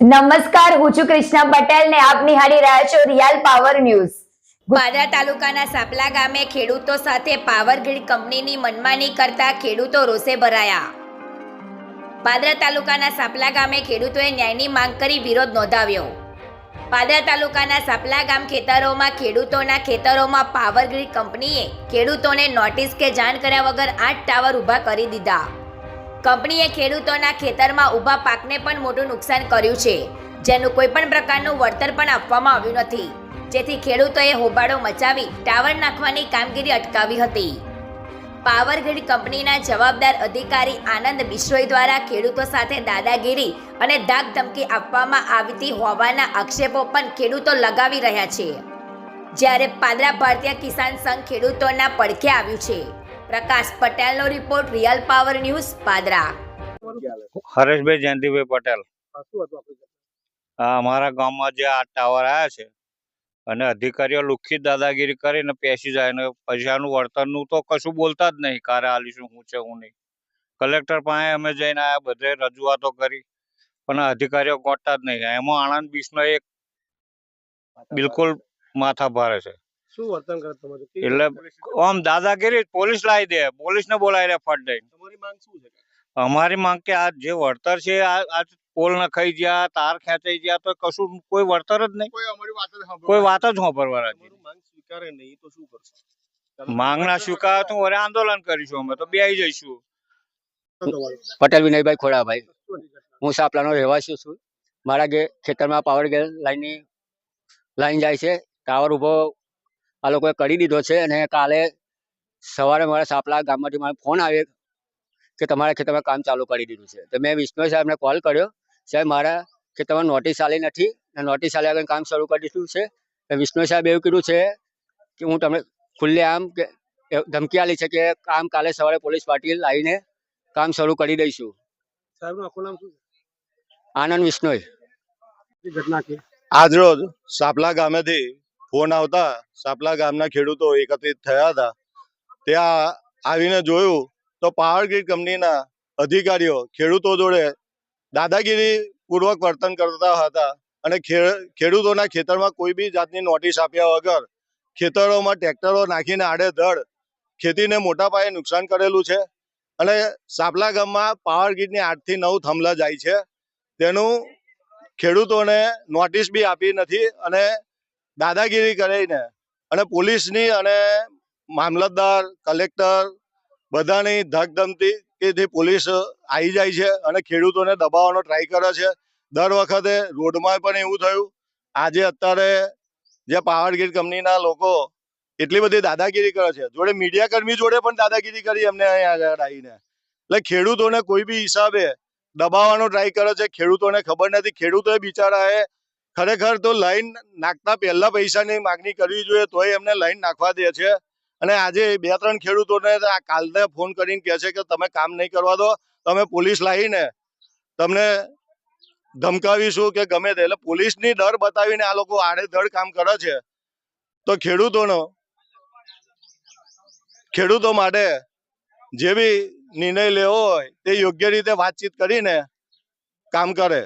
નમસ્કાર, હું છું કૃષ્ણા પટેલ ને આપ નિહાળી રહ્યા છો રિયલ પાવર ન્યૂઝ. વાદરા તાલુકાના સાપલા ગામે ખેડૂતો સાથે પાવર ગ્રીડ કંપનીની મનમાની કરતા ખેડૂતો રોષે ભરાયા. પાદરા તાલુકાના સાપલા ગામે ખેડૂતોએ ન્યાયની માંગ કરી વિરોધ નોંધાવ્યો. પાદરા તાલુકાના સાપલા ગામ ખેતરોમાં ખેડૂતોના ખેતરોમાં પાવર ગ્રીડ કંપનીએ ખેડૂતોને નોટિસ કે જાણ કર્યા વગર આઠ ટાવર ઊભા કરી દીધા. કંપનીએ ખેડૂતોના ખેતરમાં ઊભા પાકને પણ મોટું નુકસાન કર્યું છે. જેનું કોઈ પણ પ્રકારનું વળતર પણ આપવામાં આવ્યું નથી. જેથી ખેડૂતોએ હોબાળો મચાવી ટાવર નાખવાની કામગીરી અટકાવી હતી. પાવરગ્રીડ કંપનીના જવાબદાર અધિકારી આનંદ બિશ્રોઈ દ્વારા ખેડૂતો સાથે દાદાગીરી અને ધાક ધમકી આપવામાં આવતી હોવાના આક્ષેપો પણ ખેડૂતો લગાવી રહ્યા છે. જ્યારે પાદરા ભારતીય કિસાન સંઘ ખેડૂતોના પડખે આવ્યું છે. પ્રકાશ પટેલનો report Real Power News Padra Hareshbhai Jayantibhai Patel. આ અમારા ગામમાં જે આ ટાવર આવ્યા છે અને અધિકારીઓ લુખી દાદાગીરી કરીને પેસી જાય ને પૈસાનું વળતરનું તો કશું બોલતા જ નહીં કારે આલીશું હું છે હું નહીં. કલેક્ટર પાસે અમે જઈને આયા બધે રજૂઆતો કરી પણ અધિકારીઓ ગોઠતા જ નહીં. એમાં આણંદ બીચનો એક બિલકુલ માથા ભારે છે. શું વર્તન કરે તમારું? એટલે આમ દાદાગીરી પોલીસ લાવી દે પોલીસને બોલાવી દે ફટ દઈને. તમારી માંગ શું છે? અમારી માંગ કે આ જે વળતર છે આ આ પોલ નખાઈ ગયા તાર ખેંચાઈ ગયા તો કશું કોઈ વળતર જ નહીં. કોઈ અમારી વાત જ કોઈ વાત જ સાંભળવાના છે. માંગ સ્વીકારે નહીં તો શું કરશો? માંગના સ્વીકાર તો અરે આંદોલન કરીશું અમે તો બે જઈશું. પટેલ વિનયભાઈ ખોડાભાઈ. હું સાપલાનો રહેવાસી છું. મારા ગે ખેતરમાં પાવર ગેર લાઈનની લાઈન જાય છે ટાવર ઊભો આ લોકોએ કરી દીધો છે અને કાલે સવારે મારા સાપલા ગામમાંથી મારો ફોન આવ્યો કે તમારા ખેતરમાં કામ ચાલુ કરી દીધું છે. તો મેં વિષ્ણુ સાહેબને કોલ કર્યો સાહેબ મારા ખેતરમાં નોટિસ આલી નથી અને નોટિસ આલ્યા આગળ કામ શરૂ કરી દીધું છે. તો વિષ્ણુ સાહેબ એવું કીધું છે કે હું તમને ખુલ્લે આમ કે ધમકી આલી છે કે કામ કાલે સવારે પોલીસ પાર્ટી લાવીને કામ શરૂ કરી દઈશું. સાહેબનું આખું નામ શું આનંદ વિષ્ણોઈ ઘટના છે આજરોજ સાપલા ગામેથી ફોન આવતા સાપલા ગામના ખેડૂતો એકત્રિત થયા હતા. ત્યાં આવીને જોયું તો પાવર ગ્રીડ કંપનીના અધિકારીઓ ખેડૂતો જોડે દાદાગીરી પૂર્વક વર્તન કરતા હતા અને ખેડૂતોના ખેતરમાં કોઈ બી જાતની નોટિસ આપ્યા વગર ખેતરોમાં ટ્રેક્ટરો નાખીને આડેધડ ખેતીને મોટા પાયે નુકસાન કરેલું છે અને સાપલા ગામમાં પાવર ગ્રીડની આઠથી નવ થંભલા જાય છે. તેનું ખેડૂતોને નોટિસ બી આપી નથી અને દાદાગીરી કરીને અને પોલીસની અને મામલતદાર, કલેક્ટર બધાની ધકધમતી થી પોલીસ આવી જાય છે અને ખેડૂતોને દબાવવાનો ટ્રાય કરે છે. દર વખતે રોડમાં પણ એવું થયું. આજે અત્યારે જે પાવર કંપનીના લોકો એટલી બધી દાદાગીરી કરે છે. જોડે મીડિયા કર્મી જોડે પણ દાદાગીરી કરી એમને અહીંયા આગળ આવીને. એટલે ખેડૂતોને કોઈ બી હિસાબે દબાવવાનો ટ્રાય કરે છે. ખેડૂતોને ખબર નથી. ખેડૂતોએ બિચારાએ ખરેખર તો લાઈન નાખતા પહેલા પૈસાની માગણી કરવી જોઈએ, તોય એમને લાઈન નાખવા દે છે. અને આજે બે ત્રણ ખેડૂતોને કાલે ફોન કરીને કહે છે કે તમે કામ નહીં કરવા દો, તમે પોલીસ લાવીને તમને ધમકાવીશું કે ગમે તે. એટલે પોલીસની ડર બતાવીને આ લોકો આડેધડ કામ કરે છે. તો ખેડૂતોનો, ખેડૂતો માટે જે બી નિર્ણય લેવો હોય તે યોગ્ય રીતે વાતચીત કરીને કામ કરે.